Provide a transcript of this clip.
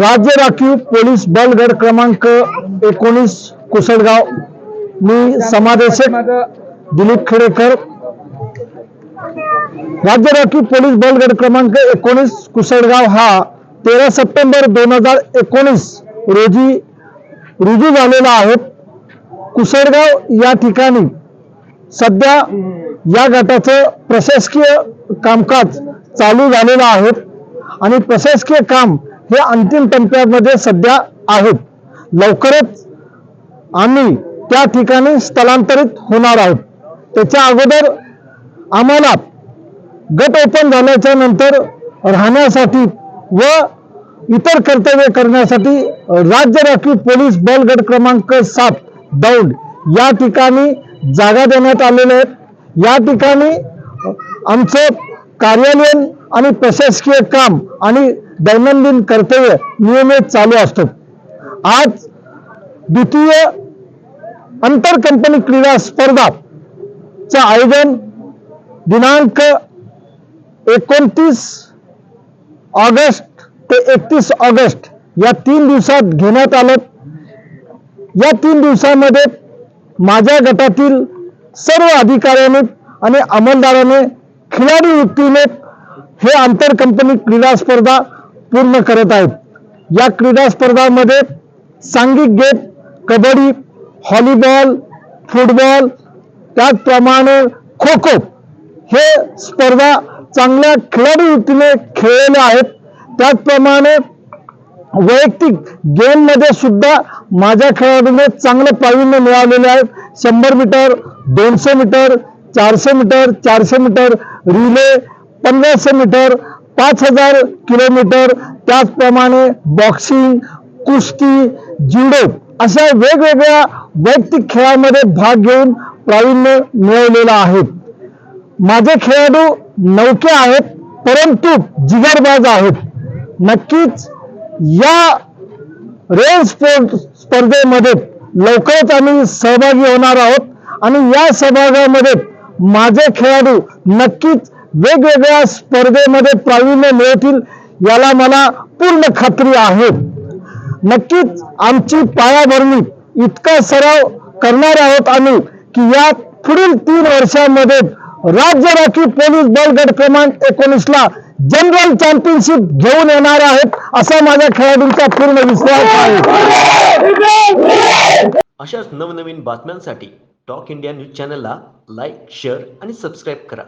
राज्य राखीव पोलीस बल गड क्रमांक एकोणीस कुसडगाव मी समादेशक दिलीप खेडेकर. राज्य राखीव पोलीस बल गड क्रमांक एकोणीस कुसडगाव हा तेरा सप्टेंबर दोन हजार एकोणीस रोजी रुजू झालेला आहे. कुसडगाव या ठिकाणी सध्या या गटाचं प्रशासकीय कामकाज चालू झालेलं आहेत. आणि प्रशासकीय काम हे अंतिम टप्प्यामध्ये सध्या आहेत. लवकरच आम्ही त्या ठिकाणी स्थलांतरित होणार आहोत. त्याच्या अगोदर आम्हाला गट ओपन झाल्याच्यानंतर राहण्यासाठी व इतर कर्तव्य करण्यासाठी राज्य राखीव पोलीस बल गट क्रमांक सात दौंड या ठिकाणी जागा देण्यात आलेल्या आहेत. या ठिकाणी आमचं कार्यालयीन आणि प्रशासकीय काम आणि दैनंदिन कर्तव्य नियमित चालू असतं. आज द्वितीय आंतर कंपनी क्रीडा स्पर्धाचं आयोजन दिनांक एकोणतीस ऑगस्ट ते एकतीस ऑगस्ट या तीन दिवसात घेण्यात आलं. या तीन दिवसामध्ये माझ्या गटातील सर्व अधिकाऱ्यांनी आणि अंमलदाराने खिलाडी वृत्तीने हे आंतर कंपनी क्रीडा स्पर्धा पूर्ण करत आहेत. या क्रीडा स्पर्धामध्ये सांघिक गेम कबड्डी हॉलीबॉल फुटबॉल त्याचप्रमाणे खो खो हे स्पर्धा चांगल्या खिलाडी वृत्तीने खेळलेल्या आहेत. त्याचप्रमाणे वैयक्तिक गेममध्ये सुद्धा माझ्या खेळाडूने चांगलं प्रावीण्य मिळवलेले आहेत शंभर मीटर दोनशे मीटर चारशे मीटर चारशे मीटर रिले पंधराशे मीटर पाच हजार किलोमीटर त्याचप्रमाणे बॉक्सिंग कुस्ती जुडो अशा वेगवेगळ्या वैयक्तिक खेळामध्ये भाग घेऊन प्रावीण्य मिळवलेलं आहे. माझे खेळाडू नौके आहेत परंतु जिगरबाज आहेत. नक्कीच या रेल स्पोर्ट स्पर्धेमध्ये लवकरच आम्ही सहभागी होणार आहोत आणि या सहभागामध्ये माझे खेळाडू नक्कीच वेगवेगळ्या स्पर्धेमध्ये प्रावीण्य मिळतील याला मला पूर्ण खात्री आहे. नक्कीच आमची पायाभरणी इतका सराव करणार आहोत आम्ही की या पुढील तीन वर्षांमध्ये राज्य राखीव पोलीस बल गट क्रमांक एकोणीसला जनरल चॅम्पियनशिप घेऊन येणार आहेत असा माझ्या खेळाडूंचा पूर्ण विश्वास आहे. अशाच नवनवीन बातम्यांसाठी टॉक इंडिया न्यूज चॅनलला लाईक शेअर आणि सबस्क्राईब करा.